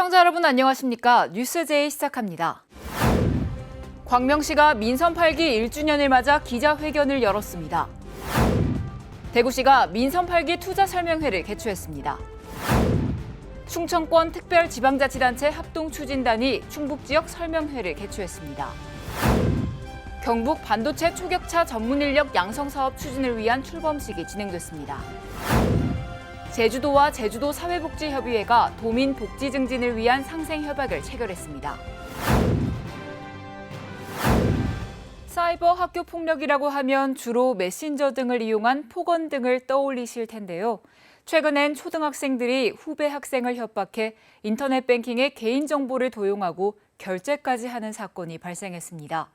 시청자 여러분 안녕하십니까? 뉴스제이 시작합니다. 광명시가 민선 8기 1주년을 맞아 기자회견을 열었습니다. 대구시가 민선 8기 투자 설명회를 개최했습니다. 충청권 특별지방자치단체 합동추진단이 충북지역 설명회를 개최했습니다. 경북 반도체 초격차 전문 인력 양성 사업 추진을 위한 출범식이 진행됐습니다. 제주도와 제주도 사회복지협의회가 도민 복지 증진을 위한 상생 협약을 체결했습니다. 사이버 학교 폭력이라고 하면 주로 메신저 등을 이용한 폭언 등을 떠올리실 텐데요. 최근엔 초등학생들이 후배 학생을 협박해 인터넷 뱅킹에 개인 정보를 도용하고 결제까지 하는 사건이 발생했습니다.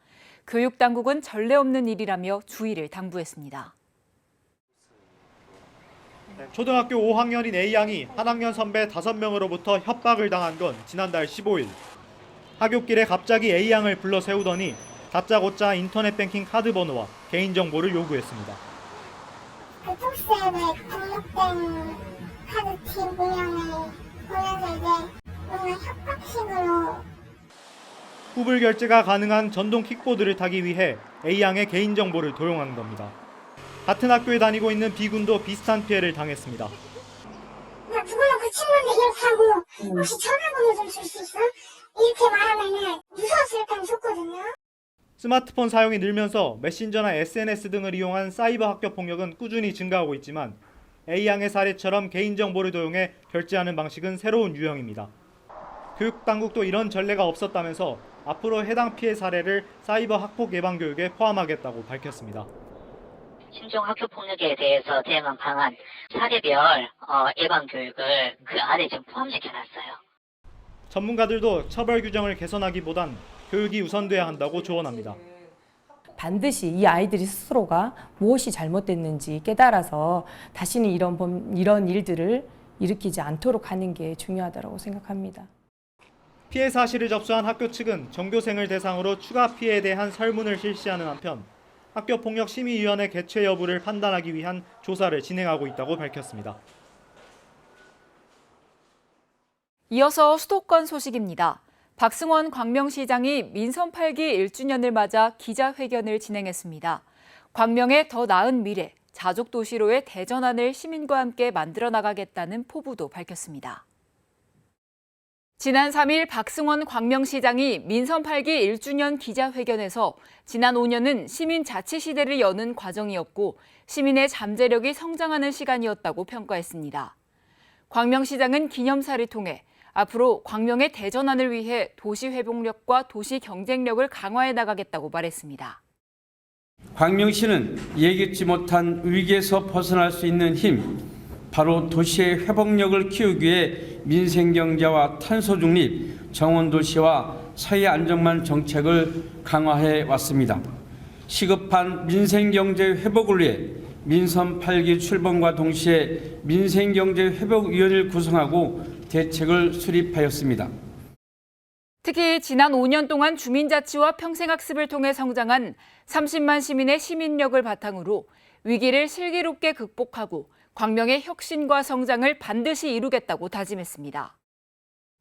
교육 당국은 전례 없는 일이라며 주의를 당부했습니다. 초등학교 5학년인 A양이 한 학년 선배 5명으로부터 협박을 당한 건 지난달 15일. 하굣길에 갑자기 A양을 불러 세우더니 다짜고짜 인터넷 뱅킹 카드 번호와 개인정보를 요구했습니다. 그 등록된 카드팀 운영을 보면서 이제 뭔가 협박식으로 후불 결제가 가능한 전동 킥보드를 타기 위해 A양의 개인정보를 도용한 겁니다. 같은 학교에 다니고 있는 B군도 비슷한 피해를 당했습니다. 나 그거는 그 친구한테 이렇게 하고 혹시 전화번호 좀 줄 수 있어? 이렇게 말하면은 무서워서 일단 줬거든요. 스마트폰 사용이 늘면서 메신저나 SNS 등을 이용한 사이버 학교 폭력은 꾸준히 증가하고 있지만 A양의 사례처럼 개인정보를 도용해 결제하는 방식은 새로운 유형입니다. 교육당국도 이런 전례가 없었다면서 앞으로 해당 피해 사례를 사이버 학폭 예방 교육에 포함하겠다고 밝혔습니다. 신종 학교 폭력에 대해서 대응한 방안 사례별 어, 예방 교육을 그 안에 지금 포함시켜 놨어요. 전문가들도 처벌 규정을 개선하기보단 교육이 우선돼야 한다고 조언합니다. 반드시 이 아이들이 스스로가 무엇이 잘못됐는지 깨달아서 다시는 이런 범, 이런 일들을 일으키지 않도록 하는 게 중요하다고 생각합니다. 피해 사실을 접수한 학교 측은 전교생을 대상으로 추가 피해에 대한 설문을 실시하는 한편 학교 폭력 심의위원회 개최 여부를 판단하기 위한 조사를 진행하고 있다고 밝혔습니다. 이어서 수도권 소식입니다. 박승원 광명시장이 민선 8기 1주년을 맞아 기자회견을 진행했습니다. 광명의 더 나은 미래, 자족 도시로의 대전환을 시민과 함께 만들어 나가겠다는 포부도 밝혔습니다. 지난 3일 박승원 광명시장이 민선 8기 1주년 기자회견에서 지난 5년은 시민 자치 시대를 여는 과정이었고 시민의 잠재력이 성장하는 시간이었다고 평가했습니다. 광명시장은 기념사를 통해 앞으로 광명의 대전환을 위해 도시 회복력과 도시 경쟁력을 강화해 나가겠다고 말했습니다. 광명시는 예기치 못한 위기에서 벗어날 수 있는 힘, 바로 도시의 회복력을 키우기 위해 민생경제와 탄소중립, 정원도시와 사회 안정만 정책을 강화해 왔습니다. 시급한 민생경제 회복을 위해 민선 8기 출범과 동시에 민생경제 회복위원회를 구성하고 대책을 수립하였습니다. 특히 지난 5년 동안 주민자치와 평생학습을 통해 성장한 30만 시민의 시민력을 바탕으로 위기를 슬기롭게 극복하고 광명의 혁신과 성장을 반드시 이루겠다고 다짐했습니다.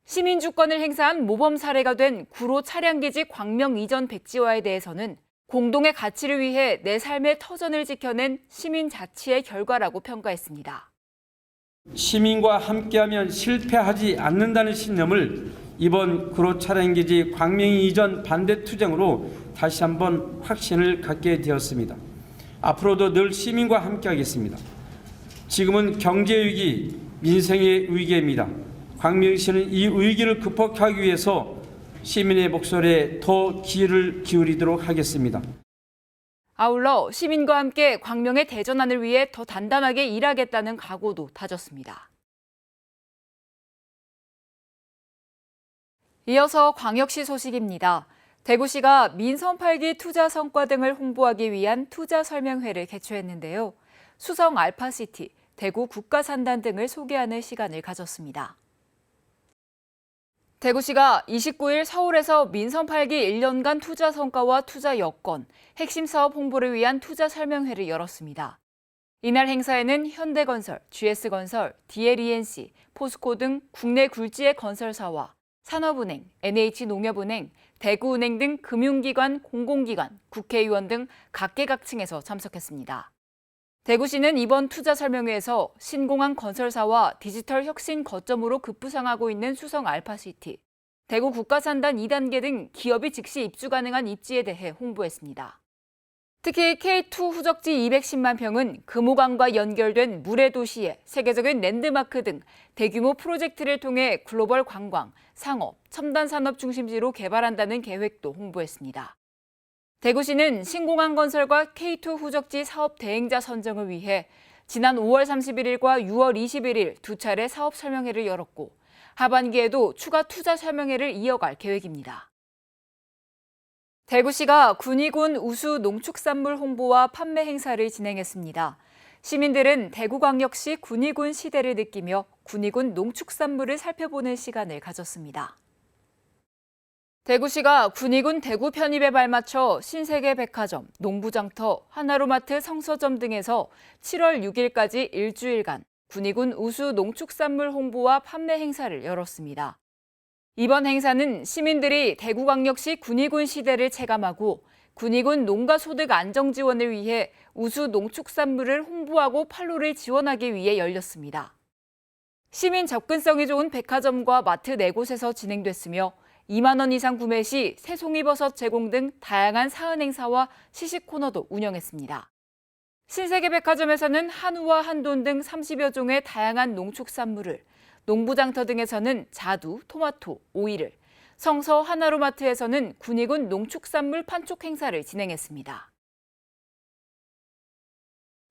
시민 주권을 행사한 모범 사례가 된 구로 차량기지 광명 이전 백지화에 대해서는 공동의 가치를 위해 내 삶의 터전을 지켜낸 시민 자치의 결과라고 평가했습니다. 시민과 함께하면 실패하지 않는다는 신념을 이번 구로 차량기지 광명이 이전 반대 투쟁으로 다시 한번 확신을 갖게 되었습니다. 앞으로도 늘 시민과 함께하겠습니다. 지금은 경제 위기, 민생의 위기입니다. 광명시는 이 위기를 극복하기 위해서 시민의 목소리에 더 귀를 기울이도록 하겠습니다. 아울러 시민과 함께 광명의 대전환을 위해 더 단단하게 일하겠다는 각오도 다졌습니다. 이어서 광역시 소식입니다. 대구시가 민선 8기 투자 성과 등을 홍보하기 위한 투자 설명회를 개최했는데요. 수성 알파시티, 대구 국가산단 등을 소개하는 시간을 가졌습니다. 대구시가 29일 서울에서 민선 8기 1년간 투자 성과와 투자 여건, 핵심 사업 홍보를 위한 투자 설명회를 열었습니다. 이날 행사에는 현대건설, GS건설, DLENC, 포스코 등 국내 굴지의 건설사와 산업은행, NH농협은행, 대구은행 등 금융기관, 공공기관, 국회의원 등 각계각층에서 참석했습니다. 대구시는 이번 투자 설명회에서 신공항 건설사와 디지털 혁신 거점으로 급부상하고 있는 수성 알파시티, 대구 국가산단 2단계 등 기업이 즉시 입주 가능한 입지에 대해 홍보했습니다. 특히 K2 후적지 210만 평은 금호강과 연결된 물의 도시에 세계적인 랜드마크 등 대규모 프로젝트를 통해 글로벌 관광, 상업, 첨단 산업 중심지로 개발한다는 계획도 홍보했습니다. 대구시는 신공항 건설과 K2 후적지 사업 대행자 선정을 위해 지난 5월 31일과 6월 21일 두 차례 사업 설명회를 열었고 하반기에도 추가 투자 설명회를 이어갈 계획입니다. 대구시가 군위군 우수 농축산물 홍보와 판매 행사를 진행했습니다. 시민들은 대구광역시 군위군 시대를 느끼며 군위군 농축산물을 살펴보는 시간을 가졌습니다. 대구시가 군위군 대구 편입에 발맞춰 신세계 백화점, 농부장터, 하나로마트 성서점 등에서 7월 6일까지 일주일간 군위군 우수 농축산물 홍보와 판매 행사를 열었습니다. 이번 행사는 시민들이 대구광역시 군위군 시대를 체감하고 군위군 농가 소득 안정 지원을 위해 우수 농축산물을 홍보하고 판로를 지원하기 위해 열렸습니다. 시민 접근성이 좋은 백화점과 마트 네 곳에서 진행됐으며 2만 원 이상 구매 시 새송이버섯 제공 등 다양한 사은 행사와 시식 코너도 운영했습니다. 신세계백화점에서는 한우와 한돈 등 30여 종의 다양한 농축산물을, 농부장터 등에서는 자두, 토마토, 오이를, 성서 하나로마트에서는 군위군 농축산물 판촉 행사를 진행했습니다.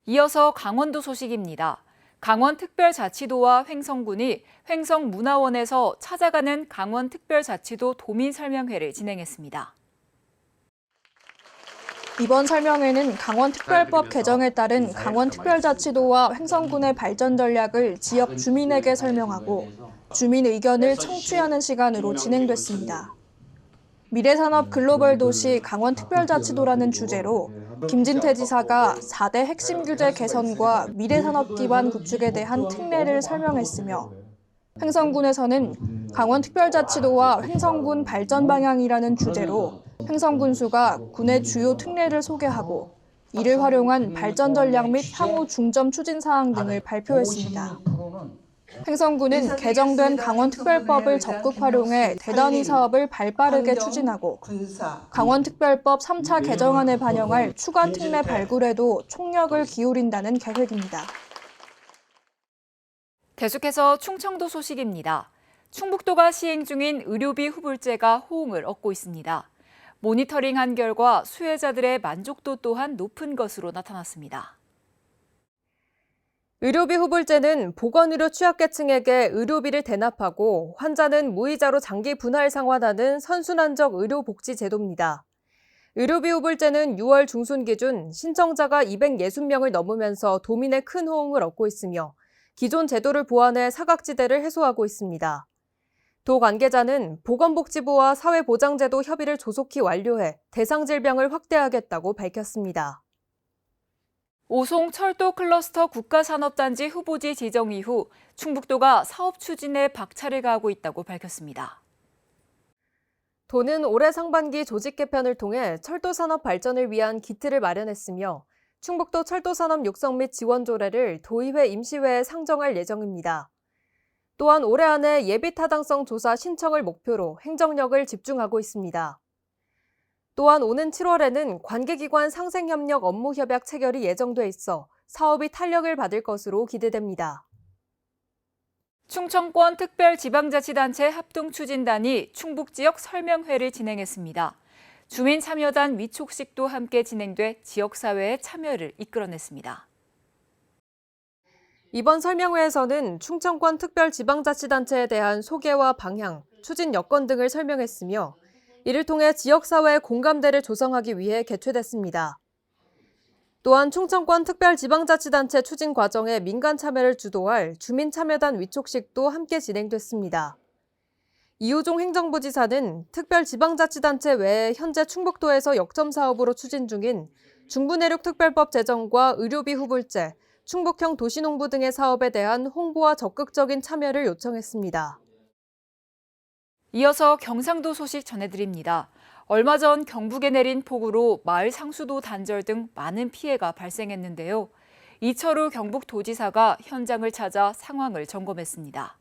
이어서 강원도 소식입니다. 강원특별자치도와 횡성군이 횡성문화원에서 찾아가는 강원특별자치도 도민 설명회를 진행했습니다. 이번 설명회는 강원특별법 개정에 따른 강원특별자치도와 횡성군의 발전 전략을 지역 주민에게 설명하고 주민 의견을 청취하는 시간으로 진행됐습니다. 미래산업 글로벌 도시 강원특별자치도라는 주제로 김진태 지사가 4대 핵심 규제 개선과 미래산업 기반 구축에 대한 특례를 설명했으며 횡성군에서는 강원특별자치도와 횡성군 발전 방향이라는 주제로 횡성군수가 군의 주요 특례를 소개하고 이를 활용한 발전 전략 및 향후 중점 추진 사항 등을 발표했습니다. 횡성군은 개정된 강원특별법을 적극 활용해 대단위 사업을 발빠르게 추진하고 강원특별법 3차 개정안에 반영할 추가 특례 발굴에도 총력을 기울인다는 계획입니다. 계속해서 충청도 소식입니다. 충북도가 시행 중인 의료비 후불제가 호응을 얻고 있습니다. 모니터링한 결과 수혜자들의 만족도 또한 높은 것으로 나타났습니다. 의료비 후불제는 보건의료 취약계층에게 의료비를 대납하고 환자는 무이자로 장기 분할 상환하는 선순환적 의료복지 제도입니다. 의료비 후불제는 6월 중순 기준 신청자가 260명을 넘으면서 도민의 큰 호응을 얻고 있으며 기존 제도를 보완해 사각지대를 해소하고 있습니다. 도 관계자는 보건복지부와 사회보장제도 협의를 조속히 완료해 대상 질병을 확대하겠다고 밝혔습니다. 오송 철도 클러스터 국가산업단지 후보지 지정 이후 충북도가 사업 추진에 박차를 가하고 있다고 밝혔습니다. 도는 올해 상반기 조직 개편을 통해 철도 산업 발전을 위한 기틀을 마련했으며 충북도 철도 산업 육성 및 지원 조례를 도의회 임시회에 상정할 예정입니다. 또한 올해 안에 예비 타당성 조사 신청을 목표로 행정력을 집중하고 있습니다. 또한 오는 7월에는 관계기관 상생협력 업무 협약 체결이 예정돼 있어 사업이 탄력을 받을 것으로 기대됩니다. 충청권 특별지방자치단체 합동추진단이 충북 지역 설명회를 진행했습니다. 주민 참여단 위촉식도 함께 진행돼 지역 사회의 참여를 이끌어냈습니다. 이번 설명회에서는 충청권 특별지방자치단체에 대한 소개와 방향, 추진 여건 등을 설명했으며 이를 통해 지역사회의 공감대를 조성하기 위해 개최됐습니다. 또한 충청권 특별지방자치단체 추진 과정에 민간 참여를 주도할 주민참여단 위촉식도 함께 진행됐습니다. 이우종 행정부지사는 특별지방자치단체 외에 현재 충북도에서 역점 사업으로 추진 중인 중부내륙 특별법 제정과 의료비 후불제, 충북형 도시농부 등의 사업에 대한 홍보와 적극적인 참여를 요청했습니다. 이어서 경상도 소식 전해드립니다. 얼마 전 경북에 내린 폭우로 마을 상수도 단절 등 많은 피해가 발생했는데요. 이철우 경북도지사가 현장을 찾아 상황을 점검했습니다.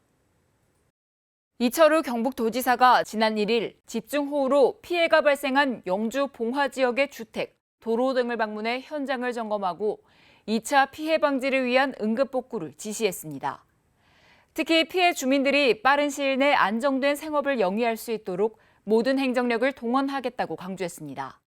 이철우 경북도지사가 지난 1일 집중호우로 피해가 발생한 영주 봉화 지역의 주택, 도로 등을 방문해 현장을 점검하고 2차 피해 방지를 위한 응급 복구를 지시했습니다. 특히 피해 주민들이 빠른 시일 내 안정된 생업을 영위할 수 있도록 모든 행정력을 동원하겠다고 강조했습니다.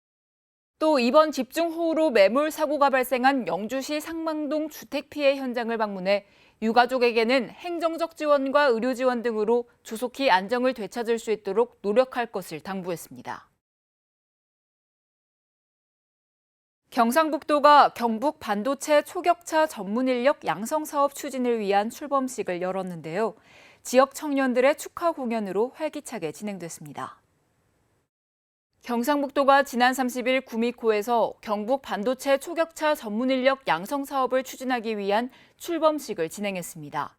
또 이번 집중호우로 매몰 사고가 발생한 영주시 상망동 주택 피해 현장을 방문해 유가족에게는 행정적 지원과 의료 지원 등으로 조속히 안정을 되찾을 수 있도록 노력할 것을 당부했습니다. 경상북도가 경북 반도체 초격차 전문 인력 양성 사업 추진을 위한 출범식을 열었는데요. 지역 청년들의 축하 공연으로 활기차게 진행됐습니다. 경상북도가 지난 30일 구미코에서 경북 반도체 초격차 전문 인력 양성 사업을 추진하기 위한 출범식을 진행했습니다.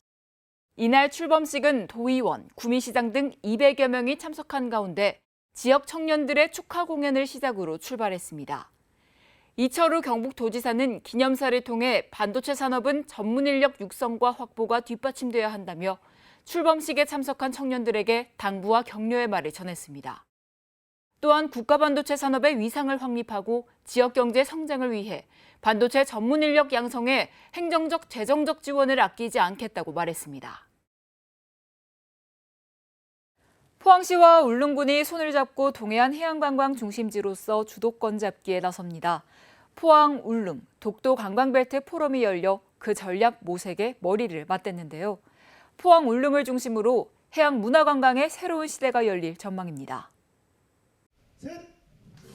이날 출범식은 도의원, 구미시장 등 200여 명이 참석한 가운데 지역 청년들의 축하 공연을 시작으로 출발했습니다. 이철우 경북도지사는 기념사를 통해 반도체 산업은 전문 인력 육성과 확보가 뒷받침돼야 한다며 출범식에 참석한 청년들에게 당부와 격려의 말을 전했습니다. 또한 국가 반도체 산업의 위상을 확립하고 지역 경제 성장을 위해 반도체 전문 인력 양성에 행정적 재정적 지원을 아끼지 않겠다고 말했습니다. 포항시와 울릉군이 손을 잡고 동해안 해양관광 중심지로서 주도권 잡기에 나섭니다. 포항, 울릉, 독도 관광벨트 포럼이 열려 그 전략 모색에 머리를 맞댔는데요. 포항, 울릉을 중심으로 해양 문화관광의 새로운 시대가 열릴 전망입니다.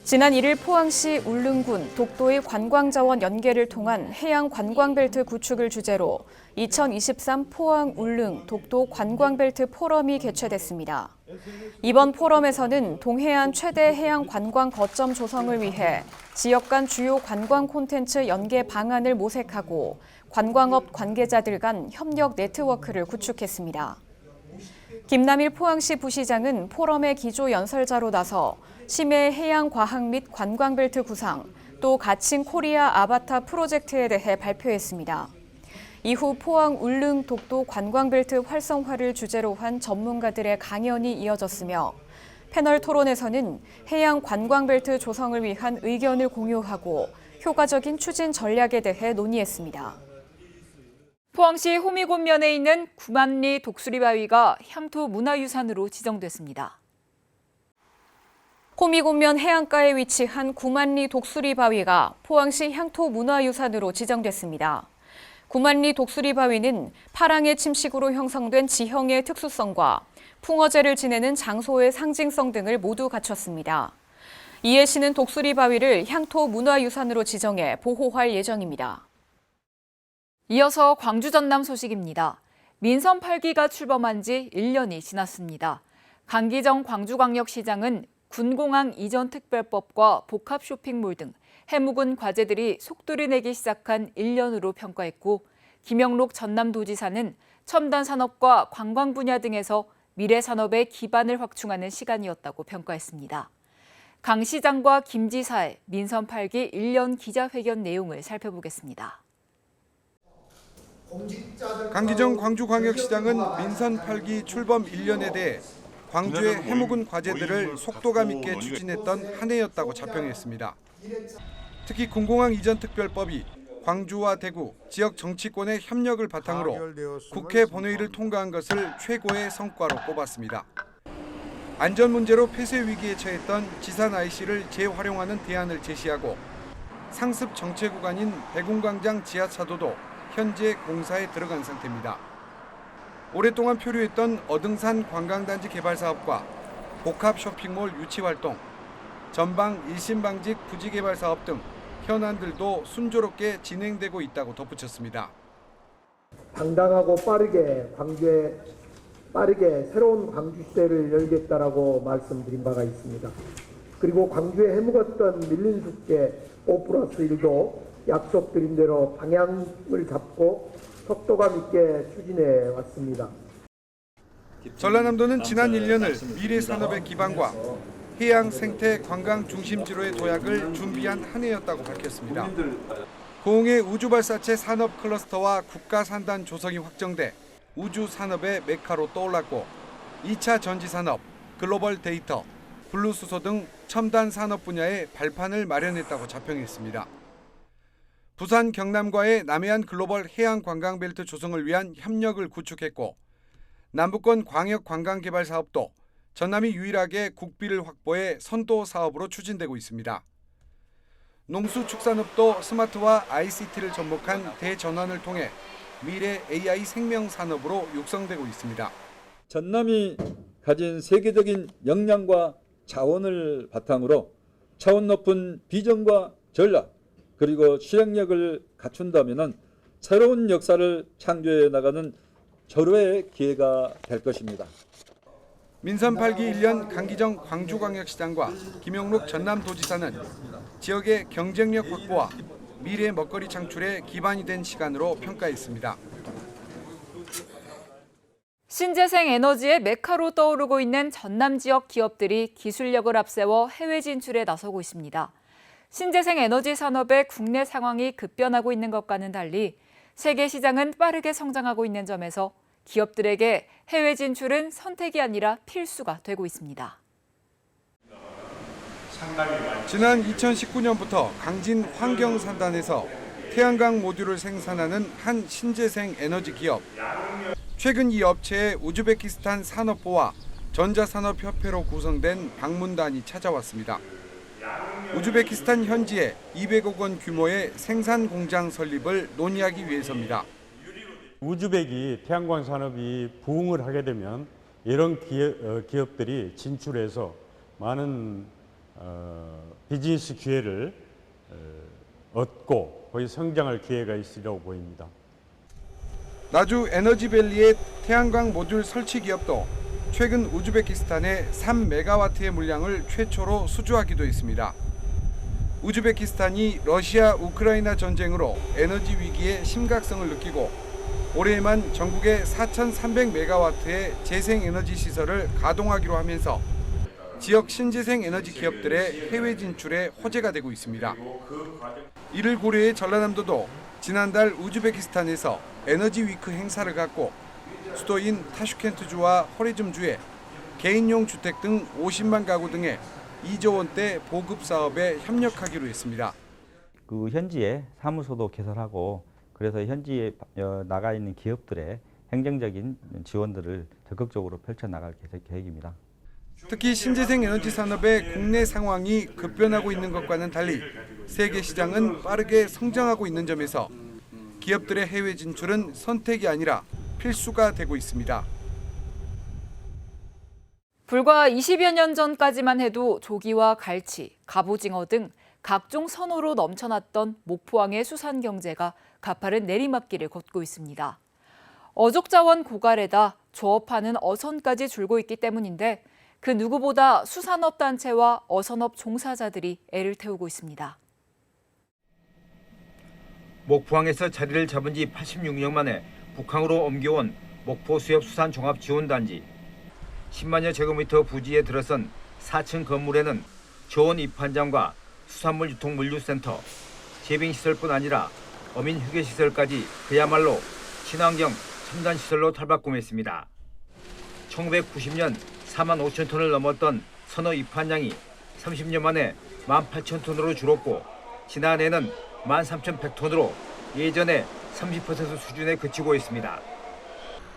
지난 1일 포항시 울릉군 독도의 관광자원 연계를 통한 해양 관광벨트 구축을 주제로 2023 포항 울릉 독도 관광벨트 포럼이 개최됐습니다. 이번 포럼에서는 동해안 최대 해양 관광 거점 조성을 위해 지역 간 주요 관광 콘텐츠 연계 방안을 모색하고 관광업 관계자들 간 협력 네트워크를 구축했습니다. 김남일 포항시 부시장은 포럼의 기조 연설자로 나서 심해 해양 과학 및 관광벨트 구상, 또 가칭 코리아 아바타 프로젝트에 대해 발표했습니다. 이후 포항 울릉 독도 관광벨트 활성화를 주제로 한 전문가들의 강연이 이어졌으며 패널 토론에서는 해양 관광벨트 조성을 위한 의견을 공유하고 효과적인 추진 전략에 대해 논의했습니다. 포항시 호미곶면에 있는 구만리 독수리 바위가 향토 문화유산으로 지정됐습니다. 호미곶면 해안가에 위치한 구만리 독수리 바위가 포항시 향토 문화유산으로 지정됐습니다. 구만리 독수리 바위는 파랑의 침식으로 형성된 지형의 특수성과 풍어제를 지내는 장소의 상징성 등을 모두 갖췄습니다. 이에 시는 독수리 바위를 향토 문화유산으로 지정해 보호할 예정입니다. 이어서 광주 전남 소식입니다. 민선 8기가 출범한 지 1년이 지났습니다. 강기정 광주광역시장은 군공항 이전 특별법과 복합 쇼핑몰 등 해묵은 과제들이 속도를 내기 시작한 1년으로 평가했고 김영록 전남도지사는 첨단 산업과 관광 분야 등에서 미래 산업의 기반을 확충하는 시간이었다고 평가했습니다. 강 시장과 김 지사의 민선 8기 1년 기자회견 내용을 살펴보겠습니다. 강기정 광주광역시장은 민선 8기 출범 1년에 대해 광주의 해묵은 과제들을 속도감 있게 추진했던 한 해였다고 자평했습니다. 특히 공공항 이전 특별법이 광주와 대구 지역 정치권의 협력을 바탕으로 국회 본회의를 통과한 것을 최고의 성과로 꼽았습니다. 안전 문제로 폐쇄 위기에 처했던 지산 IC를 재활용하는 대안을 제시하고 상습 정체 구간인 대궁광장 지하차도도 현재 공사에 들어간 상태입니다. 오랫동안 표류했던 어등산 관광단지 개발 사업과 복합 쇼핑몰 유치 활동, 전방 일심방직 부지 개발 사업 등 현안들도 순조롭게 진행되고 있다고 덧붙였습니다. 당당하고 빠르게 광주에 빠르게 새로운 광주 시대를 열겠다라고 말씀드린 바가 있습니다. 그리고 광주에 해묵었던 밀린 숙제 5 플러스 1도 약속드린 대로 방향을 잡고 속도감 있게 추진해 왔습니다. 전라남도는 지난 1년을 미래 산업의 기반과 해양 생태 관광 중심지로의 도약을 준비한 한 해였다고 밝혔습니다. 고흥의 우주발사체 산업 클러스터와 국가 산단 조성이 확정돼 우주 산업의 메카로 떠올랐고 2차 전지 산업, 글로벌 데이터, 블루 수소 등 첨단 산업 분야에 발판을 마련했다고 자평했습니다. 부산 경남과의 남해안 글로벌 해양 관광 벨트 조성을 위한 협력을 구축했고 남북권 광역 관광 개발 사업도 전남이 유일하게 국비를 확보해 선도 사업으로 추진되고 있습니다. 농수축산업도 스마트와 ICT를 접목한 대전환을 통해 미래 AI 생명 산업으로 육성되고 있습니다. 전남이 가진 세계적인 역량과 자원을 바탕으로 차원 높은 비전과 전략 그리고 실행력을 갖춘다면 새로운 역사를 창조해 나가는 절호의 기회가 될 것입니다. 민선 8기 1년 강기정 광주광역시장과 김용록 전남도지사는 지역의 경쟁력 확보와 미래 먹거리 창출에 기반이 된 시간으로 평가했습니다. 신재생 에너지의 메카로 떠오르고 있는 전남 지역 기업들이 기술력을 앞세워 해외 진출에 나서고 있습니다. 신재생 에너지 산업의 국내 상황이 급변하고 있는 것과는 달리 세계 시장은 빠르게 성장하고 있는 점에서 기업들에게 해외 진출은 선택이 아니라 필수가 되고 있습니다. 지난 2019년부터 강진 환경산단에서 태양광 모듈을 생산하는 한 신재생 에너지 기업. 최근 이 업체에 우즈베키스탄 산업부와 전자산업협회로 구성된 방문단이 찾아왔습니다. 우즈베키스탄 현지에 200억 원 규모의 생산 공장 설립을 논의하기 위해서입니다. 우즈벡이 태양광 산업이 부흥을 하게 되면 이런 기업, 어, 기업들이 진출해서 많은 어, 비즈니스 기회를 어, 얻고 거의 성장할 기회가 있으리라고 보입니다. 나주 에너지밸리의 태양광 모듈 설치 기업도 최근 우즈베키스탄에 3메가와트의 물량을 최초로 수주하기도 했습니다. 우즈베키스탄이 러시아 우크라이나 전쟁으로 에너지 위기의 심각성을 느끼고 올해에만 전국에 4,300메가와트의 재생 에너지 시설을 가동하기로 하면서 지역 신재생 에너지 기업들의 해외 진출에 호재가 되고 있습니다. 이를 고려해 전라남도도 지난달 우즈베키스탄에서 에너지 위크 행사를 갖고 수도인 타슈켄트주와 호리즘주에 개인용 주택 등 50만 가구 등의 2조 원대 보급 사업에 협력하기로 했습니다. 그 현지에 사무소도 개설하고 그래서 현지에 어, 나가 있는 기업들의 행정적인 지원들을 적극적으로 펼쳐 나갈 계획입니다. 특히 신재생 에너지 산업의 국내 상황이 급변하고 있는 것과는 달리 세계 시장은 빠르게 성장하고 있는 점에서 기업들의 해외 진출은 선택이 아니라 필수가 되고 있습니다. 불과 20여 년 전까지만 해도 조기와 갈치, 갑오징어 등 각종 선호로 넘쳐났던 목포항의 수산 경제가 가파른 내리막길을 걷고 있습니다. 어족 자원 고갈에다 조업하는 어선까지 줄고 있기 때문인데 그 누구보다 수산업 단체와 어선업 종사자들이 애를 태우고 있습니다. 목포항에서 자리를 잡은 지 86년 만에 북항으로 옮겨온 목포 수협 수산 종합 지원단지 10만여 제곱미터 부지에 들어선 4층 건물에는 조원 입판장과 수산물 유통 물류센터, 제빙 시설뿐 아니라 어민 휴게 시설까지 그야말로 친환경 첨단 시설로 탈바꿈했습니다. 1990년 4만 5천 톤을 넘었던 선어 입판량이 30년 만에 1만 8천 톤으로 줄었고 지난해는 1만 3,100톤으로 예전의 30% 수준에 그치고 있습니다.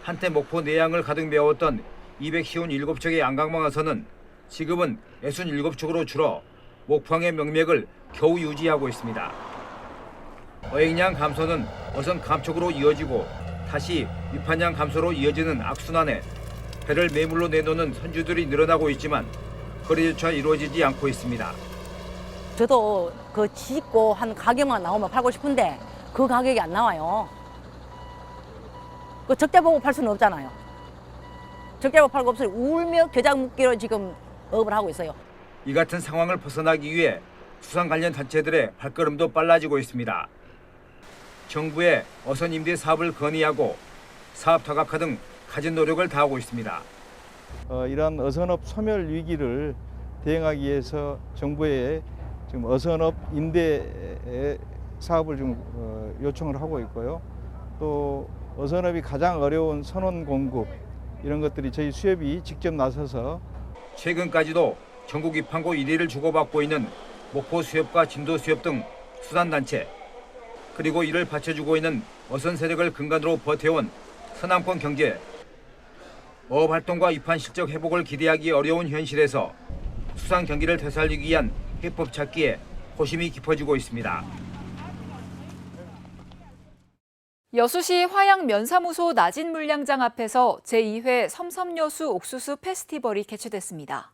한때 목포 내양을 가득 메웠던 257척의 양강망어선은 지금은 67척으로 줄어 목포항의 명맥을 겨우 유지하고 있습니다. 어획량 감소는 어선 감촉으로 이어지고 다시 위판량 감소로 이어지는 악순환에 배를 매물로 내놓는 선주들이 늘어나고 있지만 거래조차 이루어지지 않고 있습니다. 저도 그 짓고 한 가격만 나오면 팔고 싶은데 그 가격이 안 나와요. 그 적재 보고 팔 수는 없잖아요. 적재 보고 팔고 없으니 울며 겨장 묶기로 지금 업을 하고 있어요. 이 같은 상황을 벗어나기 위해 수산 관련 단체들의 발걸음도 빨라지고 있습니다. 정부의 어선 임대 사업을 건의하고 사업 다각화 등 갖은 노력을 다하고 있습니다. 어, 이러한 어선업 소멸 위기를 대응하기 위해서 정부에 지금 어선업 임대 사업을 좀 어, 요청을 하고 있고요. 또 어선업이 가장 어려운 선원 공급 이런 것들이 저희 수협이 직접 나서서 최근까지도 전국 입항고 1위를 주고받고 있는 목포 수협과 진도 수협 등 수산단체 그리고 이를 받쳐주고 있는 어선 세력을 근간으로 버텨온 서남권 경제 어업 활동과 입한 실적 회복을 기대하기 어려운 현실에서 수산 경기를 되살리기 위한 해법 찾기에 호심이 깊어지고 있습니다. 여수시 화양 면사무소 낮은 물량장 앞에서 제2회 섬섬여수 옥수수 페스티벌이 개최됐습니다.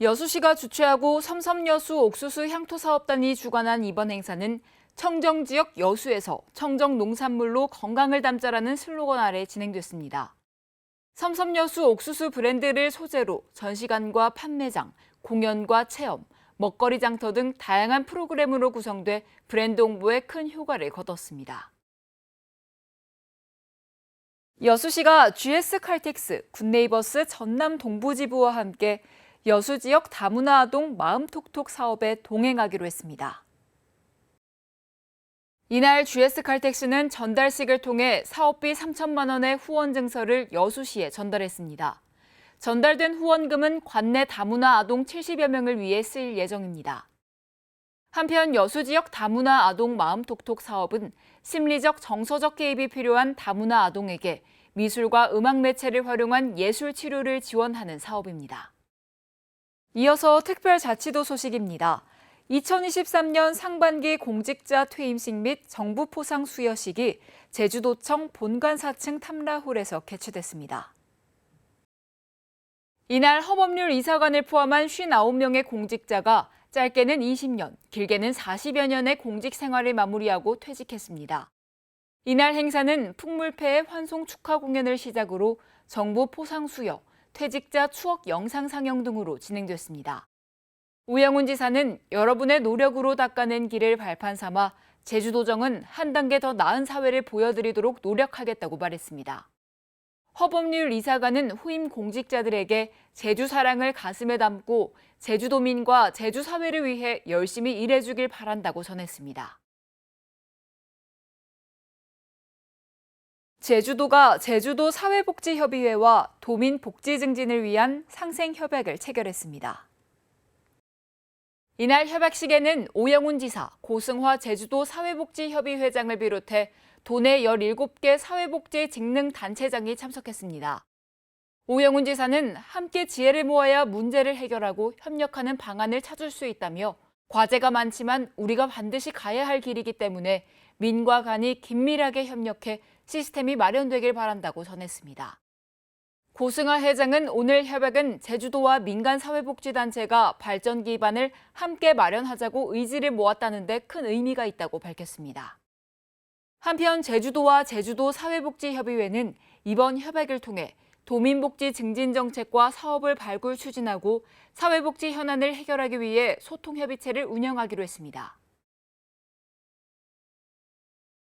여수시가 주최하고 섬섬여수 옥수수 향토사업단이 주관한 이번 행사는 청정 지역 여수에서 청정 농산물로 건강을 담자라는 슬로건 아래 진행됐습니다. 섬섬여수 옥수수 브랜드를 소재로 전시관과 판매장, 공연과 체험, 먹거리 장터 등 다양한 프로그램으로 구성돼 브랜드 홍보에 큰 효과를 거뒀습니다. 여수시가 GS 칼텍스, 굿네이버스 전남 동부지부와 함께 여수 지역 다문화 아동 마음톡톡 사업에 동행하기로 했습니다. 이날 GS 칼텍스는 전달식을 통해 사업비 3천만 원의 후원 증서를 여수시에 전달했습니다. 전달된 후원금은 관내 다문화 아동 70여 명을 위해 쓰일 예정입니다. 한편 여수 지역 다문화 아동 마음톡톡 사업은 심리적 정서적 개입이 필요한 다문화 아동에게 미술과 음악 매체를 활용한 예술 치료를 지원하는 사업입니다. 이어서 특별자치도 소식입니다. 2023년 상반기 공직자 퇴임식 및 정부 포상 수여식이 제주도청 본관 4층 탐라홀에서 개최됐습니다. 이날 허법률 이사관을 포함한 59명의 공직자가 짧게는 20년, 길게는 40여 년의 공직 생활을 마무리하고 퇴직했습니다. 이날 행사는 풍물패의 환송 축하 공연을 시작으로 정부 포상 수여, 퇴직자 추억 영상 상영 등으로 진행됐습니다. 우영훈 지사는 여러분의 노력으로 닦아낸 길을 발판 삼아 제주도정은 한 단계 더 나은 사회를 보여드리도록 노력하겠다고 말했습니다. 허범률 이사관은 후임 공직자들에게 제주 사랑을 가슴에 담고 제주도민과 제주 사회를 위해 열심히 일해주길 바란다고 전했습니다. 제주도가 제주도 사회복지협의회와 도민 복지 증진을 위한 상생 협약을 체결했습니다. 이날 협약식에는 오영훈 지사, 고승화 제주도 사회복지협의회장을 비롯해 도내 17개 사회복지 직능 단체장이 참석했습니다. 오영훈 지사는 함께 지혜를 모아야 문제를 해결하고 협력하는 방안을 찾을 수 있다며 과제가 많지만 우리가 반드시 가야 할 길이기 때문에 민과 간이 긴밀하게 협력해 시스템이 마련되길 바란다고 전했습니다. 고승하 회장은 오늘 협약은 제주도와 민간 사회복지단체가 발전 기반을 함께 마련하자고 의지를 모았다는 데 큰 의미가 있다고 밝혔습니다. 한편 제주도와 제주도 사회복지협의회는 이번 협약을 통해 도민복지 증진 정책과 사업을 발굴 추진하고 사회복지 현안을 해결하기 위해 소통협의체를 운영하기로 했습니다.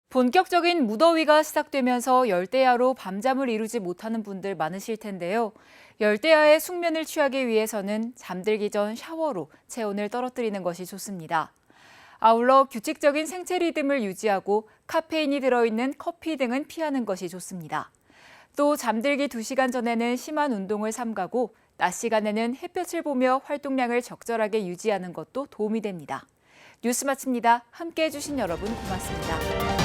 본격적인 무더위가 시작되면서 열대야로 밤잠을 이루지 못하는 분들 많으실 텐데요. 열대야의 숙면을 취하기 위해서는 잠들기 전 샤워로 체온을 떨어뜨리는 것이 좋습니다. 아울러 규칙적인 생체 리듬을 유지하고 카페인이 들어있는 커피 등은 피하는 것이 좋습니다. 또 잠들기 2시간 전에는 심한 운동을 삼가고 낮 시간에는 햇볕을 보며 활동량을 적절하게 유지하는 것도 도움이 됩니다. 뉴스 마칩니다. 함께 해 주신 여러분 고맙습니다.